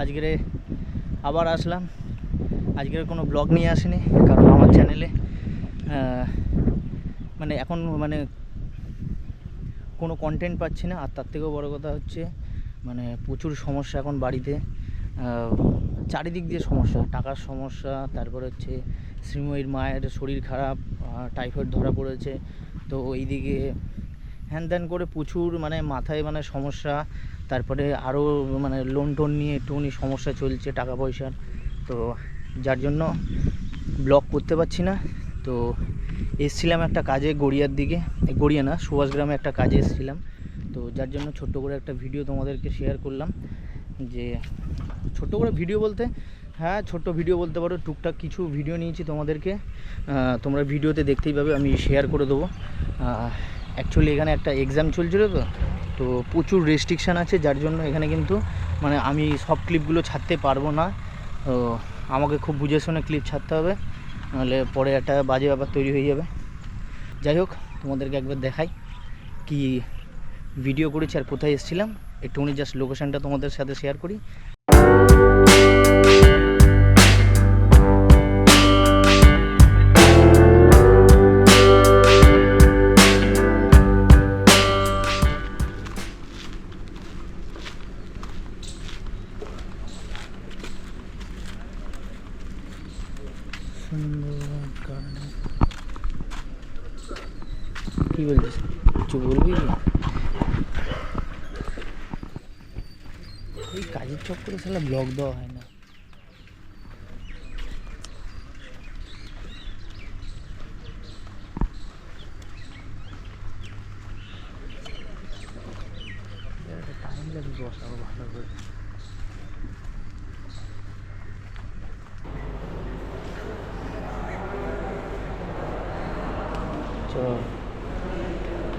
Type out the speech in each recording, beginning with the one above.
আজকের আবার আসলাম। আজকের কোনো ব্লগ নিয়ে আসিনি, কারণ আমার চ্যানেলে মানে এখন মানে কোনো কন্টেন্ট পাচ্ছি না। আর তার থেকেও বড় কথা হচ্ছে মানে প্রচুর সমস্যা এখন বাড়িতে। চারিদিক দিয়ে সমস্যা, টাকার সমস্যা, তারপর হচ্ছে শ্রীময়ীর মায়ের শরীর খারাপ টাইফয়েড ধরা পড়েছে। তো ওইদিকে হ্যান ত্যান করে প্রচুর মানে মাথায় মানে সমস্যা, তারপরে আরও মানে লোন টোন নিয়ে একটুখানি সমস্যা চলছে টাকা পয়সার। তো যার জন্য ব্লগ করতে পারছি না। তো এসছিলাম একটা কাজে গড়িয়ার দিকে, গড়িয়া না সুভাষগ্রামে একটা কাজে এসেছিলাম। তো যার জন্য ছোট্ট করে একটা ভিডিও তোমাদেরকে শেয়ার করলাম যে, ছোট্ট করে ভিডিও বলতে হ্যাঁ ছোট্ট ভিডিও বলতে পারো, টুকটাক কিছু ভিডিও নিয়েছি তোমাদেরকে। তোমরা ভিডিওতে দেখতেই পাবে, আমি শেয়ার করে দেবো। অ্যাকচুয়ালি এখানে একটা এক্সাম চলছিল তো তো প্রচুর রেস্ট্রিকশান আছে, যার জন্য এখানে কিন্তু মানে আমি সব ক্লিপগুলো ছাড়তে পারব না। তো আমাকে খুব বুঝে শুনে ক্লিপ ছাড়তে হবে, নাহলে পরে একটা বাজে ব্যাপার তৈরি হয়ে যাবে। যাই হোক, তোমাদেরকে একবার দেখাই কি ভিডিও করেছি আর কোথায় এসেছিলাম। একটুখানি জাস্ট লোকেশনটা তোমাদের সাথে শেয়ার করি। সুন্দর garden। কি বলছিস কিছু বলবি? এই কাজের চক্করে সালা ব্লগ দেওয়া হয় না টাইম লাগবে বসাবো ভালো করে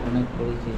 অনেক করেছি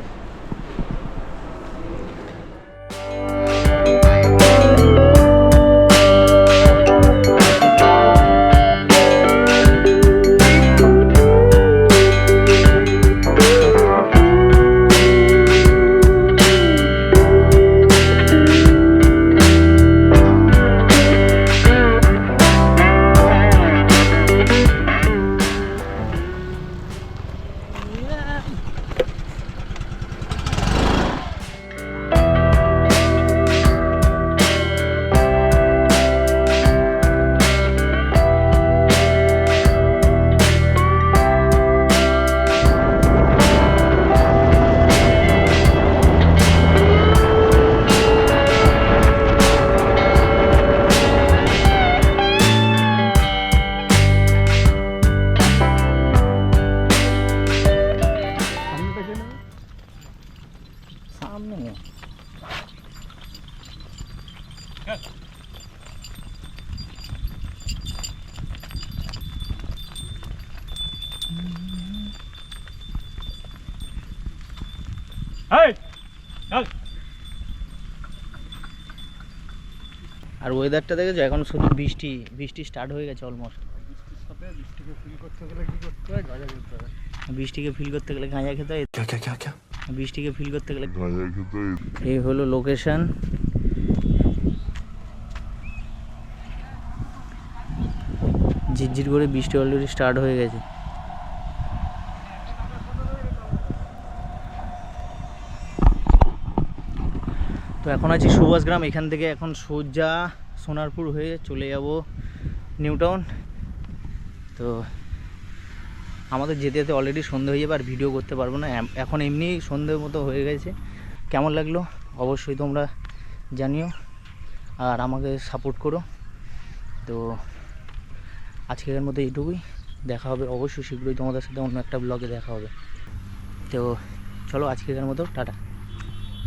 আর ওয়েদারটা দেখেছ? এখন শুধু বৃষ্টি বৃষ্টি স্টার্ট হয়ে গেছে অলমোস্ট বৃষ্টিকে ফিল করতে গেলে গাঁজা খেতে হয়। বৃষ্টিকে ফিল করতে গেলে এই হলো লোকেশন ঝিরঝির করে বৃষ্টি অলরেডি স্টার্ট হয়ে গেছে। তো এখন আছি সুভাষগ্রাম এখান থেকে এখন সোজা সোনারপুর হয়ে চলে যাব নিউ টাউন তো আমাদের যেতে যেতে অলরেডি সন্ধে হয়ে যাবে, আর ভিডিও করতে পারব না। এখন এমনি সন্ধে মতো হয়ে গেছে। কেমন লাগল অবশ্যই তোমরা জানিও, আর আমাকে সাপোর্ট করো। তো আজকের মধ্যে এইটুকুই। দেখা হবে অবশ্যই শীঘ্রই তোমাদের সাথে অন্য একটা ব্লগে দেখা হবে। তো চলো আজকের মতো, টাটা।